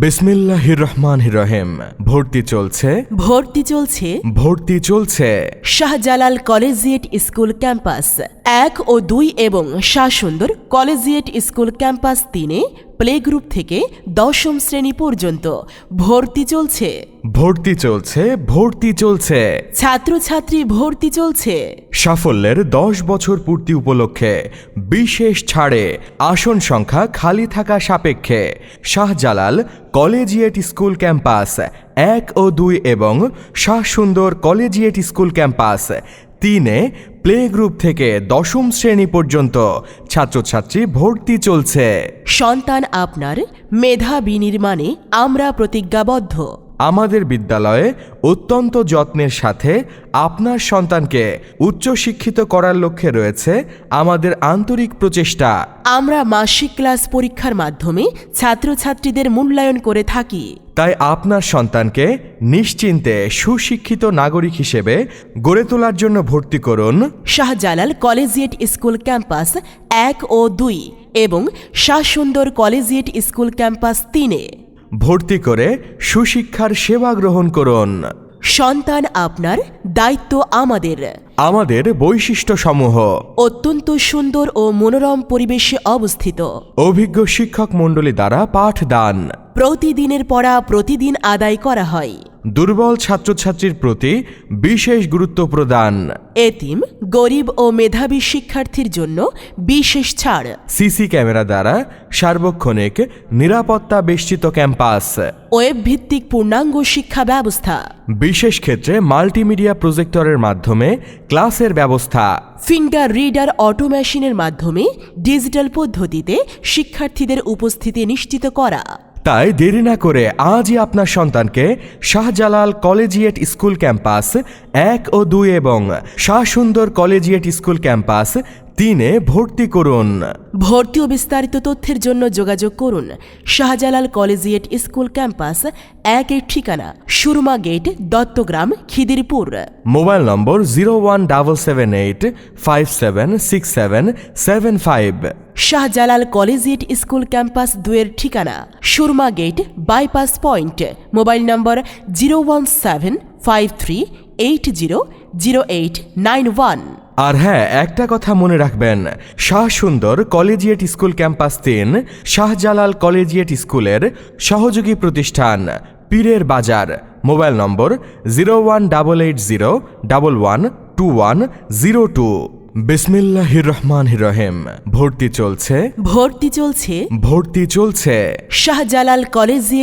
বিসমিল্লাহির রহমান রহিম। ভর্তি চলছে। ভর্তি চলছে ভর্তি চলছে। Shahjalal collegiate school campus. এক ও দুই এবং Shah Sundar collegiate school campus তিনে প্লে গ্রুপ থেকে দশম শ্রেণি পর্যন্ত ভর্তি চলছে। ভর্তি চলছে ভর্তি চলছে। ছাত্রছাত্রী ভর্তি চলছে। সাফল্যের দশ বছর পূর্তি উপলক্ষে বিশেষ ছাড়ে আসন সংখ্যা খালি থাকা সাপেক্ষে। শাহজালাল কলেজিয়েট স্কুল ক্যাম্পাস এক ও দুই এবং Shah Sundar collegiate school campus তিনে প্লে গ্রুপ থেকে দশম শ্রেণি পর্যন্ত ছাত্রছাত্রী ভর্তি চলছে। সন্তান আপনার মেধা বিনির্মাণে আমরা প্রতিজ্ঞাবদ্ধ। আমাদের বিদ্যালয়ে অত্যন্ত যত্নের সাথে আপনার সন্তানকে উচ্চশিক্ষিত করার লক্ষ্যে রয়েছে আমাদের আন্তরিক প্রচেষ্টা। আমরা মাসিক ক্লাস পরীক্ষার মাধ্যমে ছাত্রছাত্রীদের মূল্যায়ন করে থাকি। তাই আপনার সন্তানকে নিশ্চিন্তে সুশিক্ষিত নাগরিক হিসেবে গড়ে তোলার জন্য ভর্তি করুন। শাহজালাল কলেজিয়েট স্কুল ক্যাম্পাস এক ও দুই এবং Shah Sundar collegiate school campus তিনে। ভর্তি করে সুশিক্ষার সেবা গ্রহণ করুন। সন্তান আপনার দায়িত্ব আমাদের। আমাদের বৈশিষ্ট্য সমূহ অত্যন্ত সুন্দর ও মনোরম পরিবেশে অবস্থিত। অভিজ্ঞ শিক্ষক মণ্ডলী দ্বারা পাঠদান। প্রতিদিনের পড়া প্রতিদিন আদায় করা হয়। দুর্বল ছাত্রছাত্রীর প্রতি বিশেষ গুরুত্ব প্রদান। এতিম গরিব ও মেধাবী শিক্ষার্থীর জন্য বিশেষ ছাড়। সিসি ক্যামেরা দ্বারা সার্বক্ষণিক নিরাপত্তা বেষ্টিত ক্যাম্পাস। ওয়েব ভিত্তিক পূর্ণাঙ্গ শিক্ষা ব্যবস্থা। বিশেষ ক্ষেত্রে মাল্টিমিডিয়া প্রজেক্টরের মাধ্যমে ক্লাসের ব্যবস্থা। ফিঙ্গার রিডার অটো মেশিনের মাধ্যমে ডিজিটাল পদ্ধতিতে শিক্ষার্থীদের উপস্থিতি নিশ্চিত করা। তাই দেরি না করে আজই আপনার সন্তানকে শাহজালাল কলেজিয়েট স্কুল ক্যাম্পাস এক ও দুই এবং Shah Sundar collegiate school campus তিনে ভর্তি করুন। ভর্তি ও বিস্তারিত তথ্যের জন্য যোগাযোগ করুন শাহজালাল কলেজিয়েট স্কুল ক্যাম্পাস এক এর ঠিকানা Surma gate Duttagram Khidirpur. Mobile number zero one double seven eight five seven six seven seven five. Shahjalal collegiate school campus দুয়ের ঠিকানা Surma gate bypass point mobile number zero one seven five three eight zero zero eight nine one. আর হ্যাঁ একটা কথা মনে রাখবেন। Shah Sundar collegiate school campus তিন Shahjalal collegiate স্কুলের সহযোগী প্রতিষ্ঠান পীরের বাজার। Mobile number zero one double eight zero double one two one zero two. বিসমিল্লাহির রহমান রহিম। ভর্তি চলছে? ভর্তি চলছে? ভর্তি চলছে। শাহজালাল কলেজিয়েট